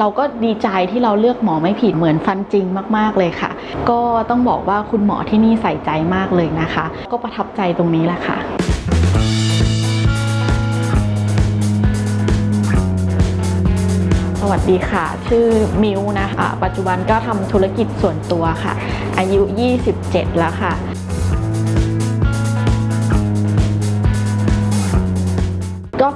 เราก็ดีใจที่เราเลือกหมอไม่ผิดเหมือนฟันจริงมาก ๆ เลยค่ะ ก็ต้องบอกว่าคุณหมอที่นี่ใส่ใจมากเลยนะคะ ก็ประทับใจตรงนี้แหละค่ะสวัสดีค่ะ ชื่อมิวนะคะ ปัจจุบันก็ทำธุรกิจส่วนตัวค่ะ อายุ 27 แล้วค่ะ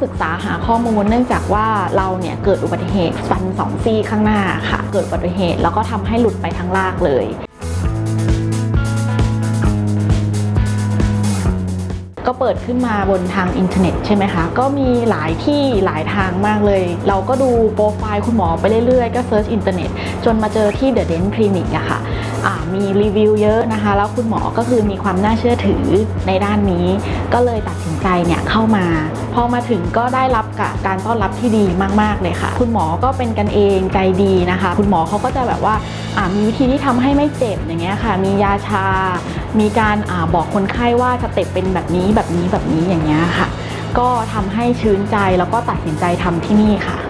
ศึกษาหาข้อมูลเนื่องจากว่าเราเนี่ยเกิดอุบัติเหตุฟันสองซี่ข้างหน้าค่ะ เกิดอุบัติเหตุแล้วก็ทำให้หลุดไปทั้งรากเลยก็เปิดขึ้นมาบนทางอินเทอร์เน็ตใช่ไหมคะ ก็มีหลายที่หลายทางมากเลย เราก็ดูโปรไฟล์คุณหมอไปเรื่อยๆ ก็เซิร์ชอินเทอร์เน็ตจนมาเจอที่ The Dent Clinic อะค่ะอ่า มีรีวิวเยอะนะคะ แล้วคุณหมอก็คือมีความน่าเชื่อถือในด้านนี้ ก็เลยตัดสินใจเนี่ยเข้ามา พอมาถึงก็ได้รับกะการต้อนรับที่ดีมาก ๆ เลยค่ะ คุณหมอก็เป็นกันเองใจดีนะคะ คุณหมอเขาก็จะแบบว่ามีวิธีที่ทำให้ไม่เจ็บอย่างเงี้ยค่ะ มียาชา มีการอาบอกคนไข้ว่าสเต็ปเป็นแบบนี้แบบนี้แบบนี้อย่างเงี้ยค่ะ ก็ทำให้ชื้นใจแล้วก็ตัดสินใจทำที่นี่ค่ะ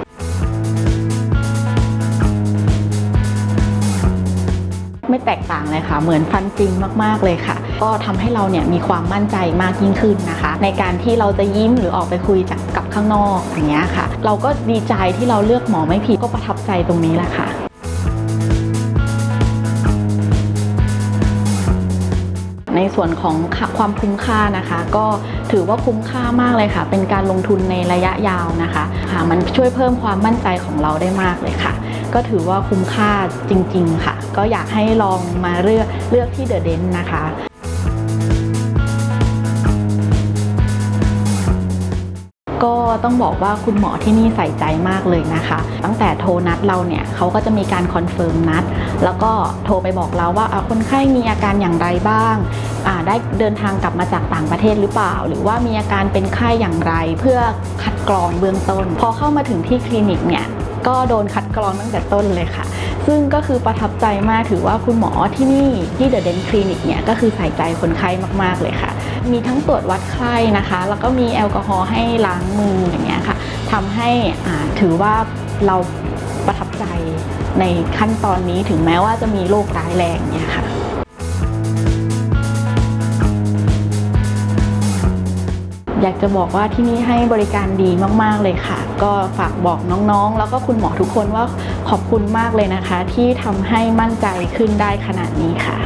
ไม่แตกต่างเลยค่ะ เหมือนฟันจริงมากๆเลยค่ะ ก็ทำให้เราเนี่ยมีความมั่นใจมากยิ่งขึ้นนะคะ ในการที่เราจะยิ้มหรือออกไปคุยจากกับข้างนอกอย่างเงี้ยค่ะ เราก็ดีใจที่เราเลือกหมอไม่ผิดก็ประทับใจตรงนี้แหละค่ะในส่วนของความคุ้มค่านะคะ ก็ถือว่าคุ้มค่ามากเลยค่ะ เป็นการลงทุนในระยะยาวนะคะค่ะมันช่วยเพิ่มความมั่นใจของเราได้มากเลยค่ะ ก็ถือว่าคุ้มค่าจริง ๆ ค่ะ ก็อยากให้ลองมาเลือกเลือกที่เดอะเดนนะคะก็ต้องบอกว่าคุณหมอที่นี่ใส่ใจมากเลยนะคะ ตั้งแต่โทรนัดเราเนี่ยเขาก็จะมีการคอนเฟิร์มนัด แล้วก็โทรไปบอกเราว่าคนไข้มีอาการอย่างไรบ้างได้เดินทางกลับมาจากต่างประเทศหรือเปล่า หรือว่ามีอาการเป็นไข้อย่างไร เพื่อคัดกรองเบื้องต้น พอเข้ามาถึงที่คลินิกเนี่ยก็โดนคัดกรองตั้งแต่ต้นเลยค่ะ ซึ่งก็คือประทับใจมากถือว่าคุณหมอที่นี่ที่เดอะเดนคลินิกเนี่ยก็คือใส่ใจคนไข้มากๆเลยค่ะ มีทั้งตรวจวัดไข้นะคะ แล้วก็มีแอลกอฮอล์ให้ล้างมืออย่างเงี้ยค่ะทำให้อ่าถือว่าเราประทับใจในขั้นตอนนี้ถึงแม้ว่าจะมีโรคร้ายแรงเนี่ยค่ะ อยากจะบอกว่าที่นี่ให้บริการดีมาก ๆ เลยค่ะ ก็ฝากบอกน้องๆ แล้วก็คุณหมอทุกคนว่าขอบคุณมากเลยนะคะ ที่ทำให้มั่นใจขึ้นได้ขนาดนี้ค่ะ